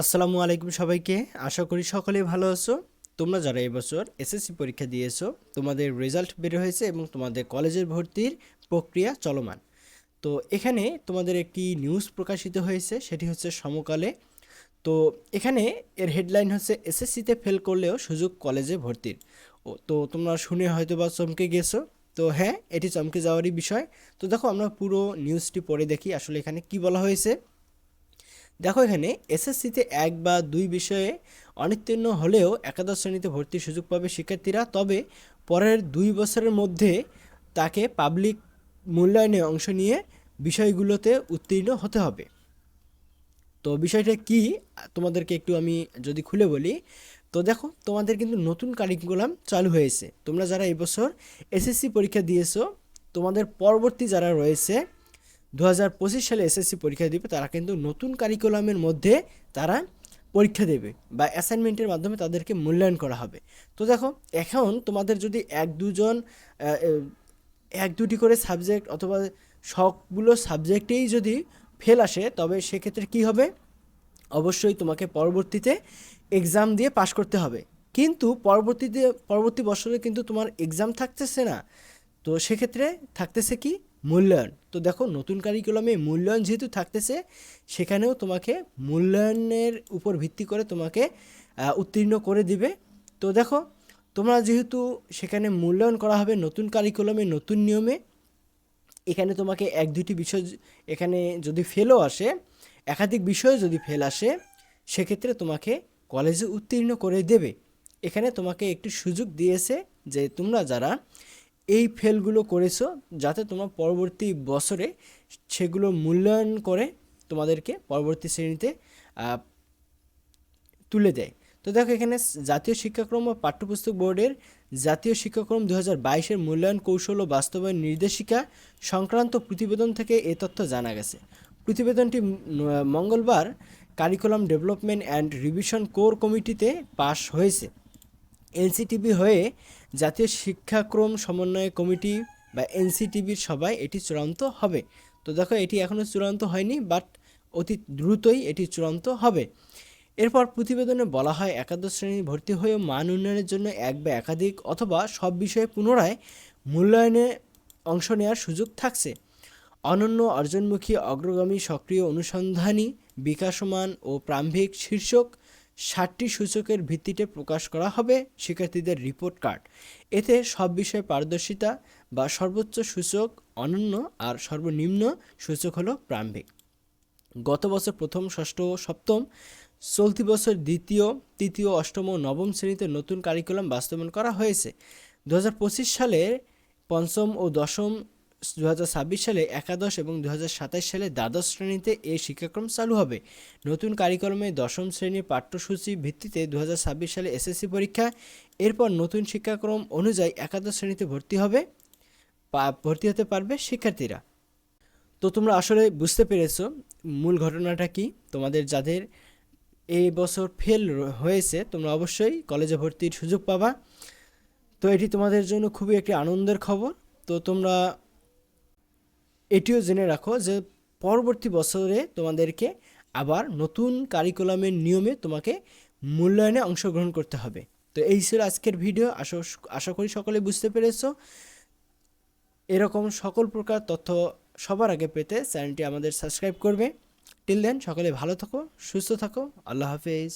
আসসালামু আলাইকুম সবাইকে। আশা করি সকলেই ভালো আছো। তোমরা যারা এবছর এসএসসি পরীক্ষা দিয়েছ, তোমাদের রেজাল্ট বের হয়েছে এবং তোমাদের কলেজের ভর্তির প্রক্রিয়া চলমান। তো এখানে তোমাদের একটি নিউজ প্রকাশিত হয়েছে, সেটি হচ্ছে সমকালে। তো এখানে এর হেডলাইন হচ্ছে, এসএসসিতে ফেল করলেও সুযোগ কলেজে ভর্তির। ও, তো তোমরা শুনে হয়তো বা চমকে গেছো। তো হ্যাঁ এটি চমকে যাওয়ারই বিষয়। তো দেখো, আমরা পুরো নিউজটি পড়ে দেখি, আসলে এখানে কি বলা হয়েছে। দেখো এখানে এসএসসিতে এক বা দুই বিষয়ে অনুত্তীর্ণ হলেও একাদশ শ্রেণীতে ভর্তির সুযোগ পাবে শিক্ষার্থীরা। তবে পরের দুই বছরের মধ্যে তাকে পাবলিক মূল্যায়নে অংশ নিয়ে বিষয়গুলোতে উত্তীর্ণ হতে হবে। তো বিষয়টা কি? তোমাদেরকে একটু আমি যদি খুলে বলি, তো দেখো তোমাদের কিন্তু নতুন কারিকুলাম চালু হয়েছে। তোমরা যারা এবছর এসএসসি পরীক্ষা দিয়েছ, তোমাদের পরবর্তী যারা রয়েছে দু হাজার পঁচিশ সালে এসএসসি পরীক্ষা দেবে, তারা কিন্তু নতুন কারিকুলামের মধ্যে তারা পরীক্ষা দেবে বা অ্যাসাইনমেন্টের মাধ্যমে তাদেরকে মূল্যায়ন করা হবে। তো দেখো, এখন তোমাদের যদি এক দুজন এক দুটি করে সাবজেক্ট অথবা সবগুলো সাবজেক্টেই যদি ফেল আসে, তবে সেক্ষেত্রে কি হবে? অবশ্যই তোমাকে পরবর্তীতে এক্সাম দিয়ে পাশ করতে হবে। কিন্তু পরবর্তীতে, পরবর্তী বছরে কিন্তু তোমার এক্সাম থাকতেছে না। তো সেক্ষেত্রে থাকতেছে কি? মূল্যায়ন। তো দেখো, নতুন কারিকুলামে মূল্যায়ন যেহেতু থাকতেছে, সেখানেও তোমাকে মূল্যায়নের উপর ভিত্তি করে তোমাকে উত্তীর্ণ করে দিবে। তো দেখো, তোমরা যেহেতু সেখানে মূল্যায়ন করা হবে নতুন কারিকুলামে নতুন নিয়মে, এখানে তোমাকে এক দুটি বিষয় এখানে যদি ফেলও আসে, একাধিক বিষয়ে যদি ফেল আসে, সেক্ষেত্রে তোমাকে কলেজে উত্তীর্ণ করে দেবে। এখানে তোমাকে একটি সুযোগ দিয়েছে যে তোমরা যারা এই ফেলগুলো করেছ যাতে তোমরা পরবর্তী বছরে সেগুলো মূল্যায়ন করে তোমাদেরকে পরবর্তী শ্রেণীতে তুলে দেয়। তো দেখো এখানে জাতীয় শিক্ষাক্রম ও পাঠ্যপুস্তক বোর্ডের জাতীয় শিক্ষাক্রম দু হাজার বাইশের মূল্যায়ন কৌশল ও বাস্তবায়ন নির্দেশিকা সংক্রান্ত প্রতিবেদন থেকে এ তথ্য জানা গেছে। প্রতিবেদনটি মঙ্গলবার curriculum development and revision core কমিটিতে পাশ হয়েছে। এনসিটিভি হয়ে জাতীয় শিক্ষাক্রম সমন্বয় কমিটি বা এনসিটিভির সভায় এটি চূড়ান্ত হবে। তো দেখো, এটি এখনও চূড়ান্ত হয়নি, বাট অতি দ্রুতই এটি চূড়ান্ত হবে। এরপর প্রতিবেদনে বলা হয়, একাদশ শ্রেণি ভর্তি হয়েও মান উন্নয়নের জন্য এক বা একাধিক অথবা সব বিষয়ে পুনরায় মূল্যায়নে অংশ নেওয়ার সুযোগ থাকছে। অনন্য অর্জনমুখী অগ্রগামী সক্রিয় অনুসন্ধানী, বিকাশমান ও প্রাম্ভিক শীর্ষক ষাটটি সূচকের ভিত্তিতে প্রকাশ করা হবে শিক্ষার্থীদের রিপোর্ট কার্ড এতে সব বিষয়ে পারদর্শিতা বা সর্বোচ্চ সূচক অনন্য আর সর্বনিম্ন সূচক হলো প্রারম্ভিক। গত বছর প্রথম, ষষ্ঠ ও সপ্তম, চলতি বছর দ্বিতীয়, তৃতীয়, অষ্টম ও নবম শ্রেণীতে নতুন কারিকুলাম বাস্তবায়ন করা হয়েছে। দু সালের পঞ্চম ও দশম দু হাজার ছাব্বিশ সালে একাদশ এবং দু হাজার সাতাশ সালে দ্বাদশ শ্রেণীতে এই শিক্ষাক্রম চালু হবে। নতুন কারিকুলামে দশম শ্রেণির পাঠ্যসূচি ভিত্তিতে দু হাজার ছাব্বিশ সালে এসএসসি পরীক্ষা। এরপর নতুন শিক্ষাক্রম অনুযায়ী একাদশ শ্রেণীতে ভর্তি হবে ভর্তি হতে পারবে শিক্ষার্থীরা। তো তোমরা আসলে বুঝতে পেরেছ মূল ঘটনাটা কি, তোমাদের যাদের এই বছর ফেল হয়েছে, তোমরা অবশ্যই কলেজে ভর্তির সুযোগ পাবা। তো এটি তোমাদের জন্য খুবই একটি আনন্দের খবর। তো তোমরা এটিও জেনে রাখো যে পরবর্তী বছরে তোমাদেরকে আবার নতুন কারিকুলামের নিয়মে তোমাকে মূল্যায়নে অংশগ্রহণ করতে হবে। তো এই ছিল আজকের ভিডিও আশা আশা করি সকলে বুঝতে পেরেছ। এরকম সকল প্রকার তথ্য সবার আগে পেতে চ্যানেলটি আমাদের সাবস্ক্রাইব করবে। টিল দেন সকলে ভালো থাকো, সুস্থ থাকো, আল্লাহ হাফেজ।